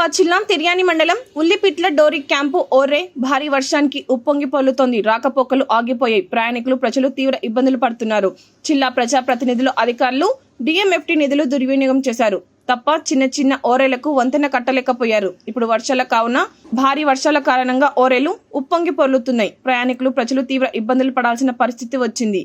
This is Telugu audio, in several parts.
మహబూబాబాద్ జిల్లా తిర్యాని మండలం ఉల్లిపిట్ల డోరి క్యాంపు ఓర్రే భారీ వర్షానికి ఉప్పొంగి పొల్లుతోంది రాకపోకలు ఆగిపోయాయి. ప్రయాణికులు ప్రజలు తీవ్ర ఇబ్బందులు పడుతున్నారు. జిల్లా ప్రజా ప్రతినిధులు అధికారులు డిఎంఎఫ్టి నిధులు దుర్వినియోగం చేశారు. తప్ప చిన్న చిన్న ఓరేలకు వంతెన కట్టలేకపోయారు. ఇప్పుడు వర్షాల కావున భారీ వర్షాల కారణంగా ఓరేలు ఉప్పొంగి పొర్లుతున్నాయి. ప్రయాణికులు ప్రజలు తీవ్ర ఇబ్బందులు పడాల్సిన పరిస్థితి వచ్చింది.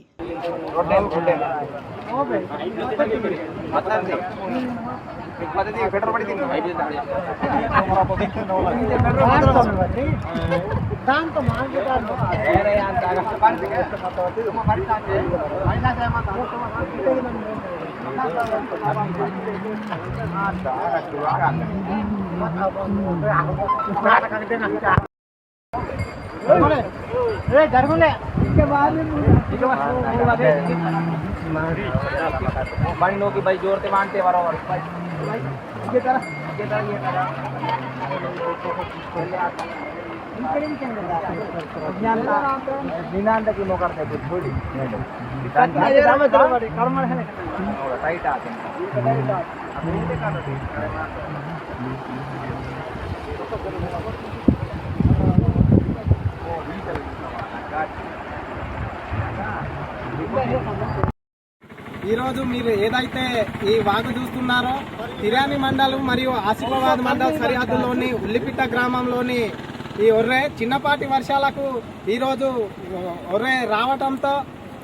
దాంతో జరుగులే బండి నోకి బై జోడితే వాంటే బరోబర్ ದಿನಾಂತಕ್ಕೆ ನೋಡ್ತಾ ಇರ್ಬೋದು ಹೋಳಿ ಟೈಟ್ ಆಗುತ್ತೆ ఈరోజు మీరు ఏదైతే ఈ వాగు చూస్తున్నారో తిరాని మండలం మరియు ఆసిఫాబాద్ మండల సరిహద్దులోని ఉల్లిపిట్ట గ్రామంలోని ఈ ఒర్రె చిన్నపాటి వర్షాలకు ఈరోజు ఒర్రె రావటంతో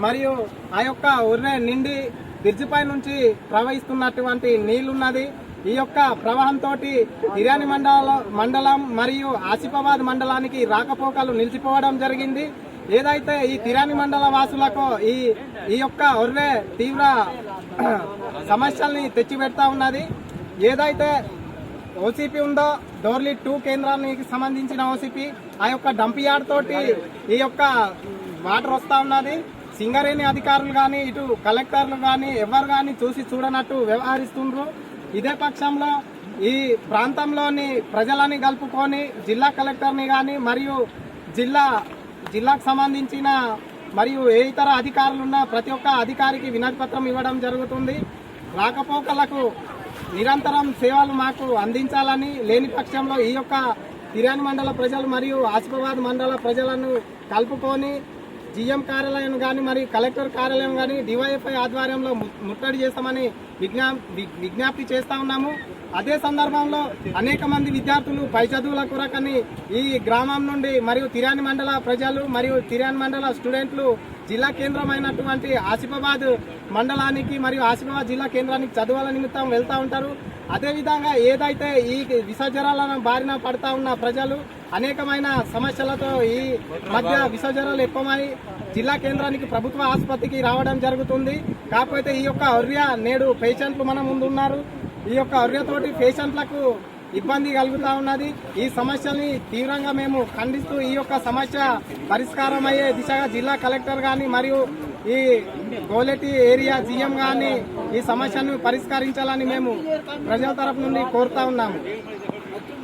మరియు ఆ యొక్క ఒర్రె నిండి బ్రిడ్జిపై నుంచి ప్రవహిస్తున్నటువంటి నీళ్ళున్నది. ఈ యొక్క ప్రవాహంతో తిరాని మండల మండలం మరియు ఆసిఫాబాద్ మండలానికి రాకపోకలు నిలిచిపోవడం జరిగింది. ఏదైతే ఈ తిరాని మండల వాసులకు ఈ ఈ యొక్క ఒర్రే తీవ్ర సమస్యల్ని తెచ్చిపెడతా ఉన్నది. ఏదైతే ఓసీపీ ఉందో డోర్లీ టూ కేంద్రానికి సంబంధించిన ఓసీపీ ఆ యొక్క డంప్ యార్డ్ తోటి ఈ యొక్క వాటర్ వస్తా ఉన్నది. సింగరేణి అధికారులు కానీ ఇటు కలెక్టర్లు కానీ ఎవరు కానీ చూసి చూడనట్టు వ్యవహరిస్తుండ్రు. ఇదే పక్షంలో ఈ ప్రాంతంలోని ప్రజలని కలుపుకొని జిల్లా కలెక్టర్ని కానీ మరియు జిల్లా జిల్లాకు సంబంధించిన మరియు ఏ ఇతర అధికారులున్నా ప్రతి ఒక్క అధికారికి వినతి పత్రం ఇవ్వడం జరుగుతుంది. రాకపోకలకు నిరంతరం సేవలు మాకు అందించాలని లేని పక్షంలో ఈ యొక్క తిరాని మండల ప్రజలు మరియు ఆసిఫాబాద్ మండల ప్రజలను కలుపుకొని జిఎం కార్యాలయం కానీ మరియు కలెక్టర్ కార్యాలయం కానీ డివైఎఫ్ఐ ఆధ్వర్యంలో ముట్టడి చేస్తామని విజ్ఞా విజ్ఞప్తి చేస్తా ఉన్నాము. అదే సందర్భంలో అనేక మంది విద్యార్థులు పై చదువుల కొరకని ఈ గ్రామం నుండి మరియు తిరాని మండల ప్రజలు మరియు తిరాని మండల స్టూడెంట్లు జిల్లా కేంద్రమైనటువంటి ఆసిఫాబాద్ మండలానికి మరియు ఆసిఫాబాద్ జిల్లా కేంద్రానికి చదువుల నిమిత్తం వెళ్తూ ఉంటారు. అదేవిధంగా ఏదైతే ఈ విసర్జనాలను బారిన పడతా ఉన్న ప్రజలు అనేకమైన సమస్యలతో ఈ మధ్య విసర్జనలు ఎక్కువమై జిల్లా కేంద్రానికి ప్రభుత్వ ఆసుపత్రికి రావడం జరుగుతుంది. కాకపోతే ఈ యొక్క అర్య నేడు పేషెంట్లు మన ముందు ఉన్నారు. ఈ యొక్క అర్యతోటి పేషెంట్లకు ఇబ్బంది కలుగుతూ ఉన్నది. ఈ సమస్యల్ని తీవ్రంగా మేము ఖండిస్తూ ఈ యొక్క సమస్య పరిష్కారం అయ్యే దిశగా జిల్లా కలెక్టర్ గాని మరియు ఈ గోలెటి ఏరియా జీఎం గాని ఈ సమస్యను పరిష్కరించాలని మేము ప్రజల తరపు నుండి కోరుతా ఉన్నాము.